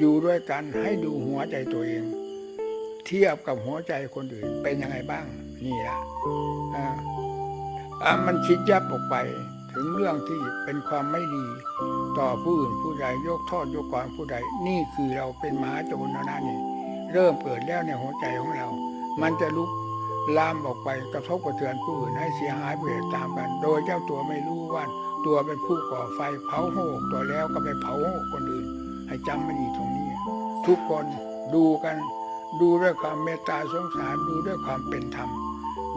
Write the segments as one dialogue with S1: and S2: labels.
S1: อยู่ด้วยกันให้ดูหัวใจตัวเอง เทียบกับหัวใจคนอื่นเป็นยังไงบ้าง นี่แหละอ่ามันคิดยับออกไปถึงเรื่องที่เป็นความไม่ดี ต่อผู้อื่นผู้ใดยกโทษยกกรผู้ใด นี่คือเราเป็นมหาโจรนะนี่ เริ่มเปิดแล้วในหัวใจของเรา มันจะลุกลามออกไปกระทบกระเทือนผู้อื่นให้เสียหายไปตามกัน โดยเจ้าตัวไม่รู้ว่าตัวเป็นผู้ก่อไฟเผาโหกตัวแล้วก็ไปเผาโหกคนอื่น ให้จำไม่ดีตรง ทุกคนดูกัน ดูด้วยความเมตตาสงสารดูด้วยความเป็นธรรม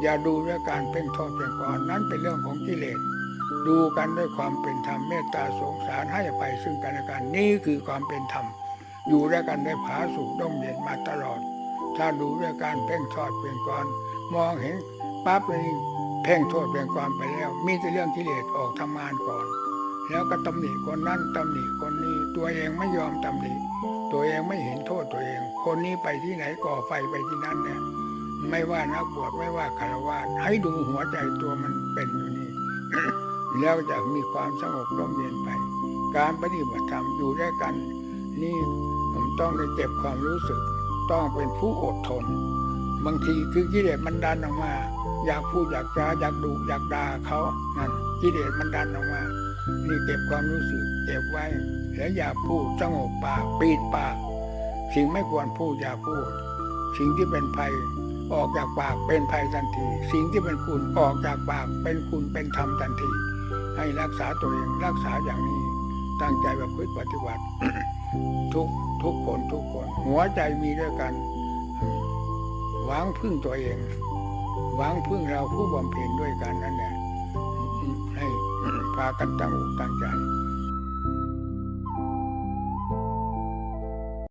S1: อย่าดูด้วยการเพ่งโทษเพ่งก่อนนั้นเป็นเรื่องของกิเลสดูกันด้วยความเป็นธรรมเมตตาสงสารให้อภัยซึ่งกันและกันนี่คือความเป็นธรรม อยู่ด้วยกันได้ผาสุกด้มเย็นมาตลอด ถ้าดูด้วยการเพ่งทอดเพ่งก่อนมองเห็นปั๊บเลยเพ่งโทษเพ่งก่อนไปแล้ว มีแต่เรื่องกิเลสออกทำงานก่อน แล้วก็ตำหนิคนนั้นตำหนิคนนี้ตัวเองไม่ยอมตำหนิังไม่เห็นโทษตัวเอง คนนี้ไปที่ไหนก่อไฟไปที่นั่นเนี่ยไม่ว่านักบวชไม่ว่าคารวะให้ดูหัวใจตัวมันเป็นอยู่นี่แล้วจะมีความสงบร่มเย็นไป การปฏิบัติธรรมอยู่ด้วยกัน นี่ผมต้องได้เก็บความรู้สึก ต้องเป็นผู้อดทน บางทีคือกิเลสมันดันออกมา อยากพูดอยากจาอยากดุอยากด่าเขานั่นกิเลสมันดันออกมา นี่เก็บความรู้สึก เก็บไว้แล้วอย่าพูดสงบปากปิดปาก สิ่งไม่ควรพูดอย่าพูด สิ่งที่เป็นภัยออกจากปากเป็นภัยทันที สิ่งที่เป็นคุณออกจากปากเป็นคุณเป็นธรรมทันที ให้รักษาตัวเองรักษาอย่างนี้ ตั้งใจประพฤติปฏิบัติ ทุกทุกคนทุกคน หัวใจมีด้วยกันหวังพึ่งตัวเองหวังพึ่งเราผู้บำเพ็ญด้วยกันนั่นแหละให้พากันตั้งอกตั้งใจ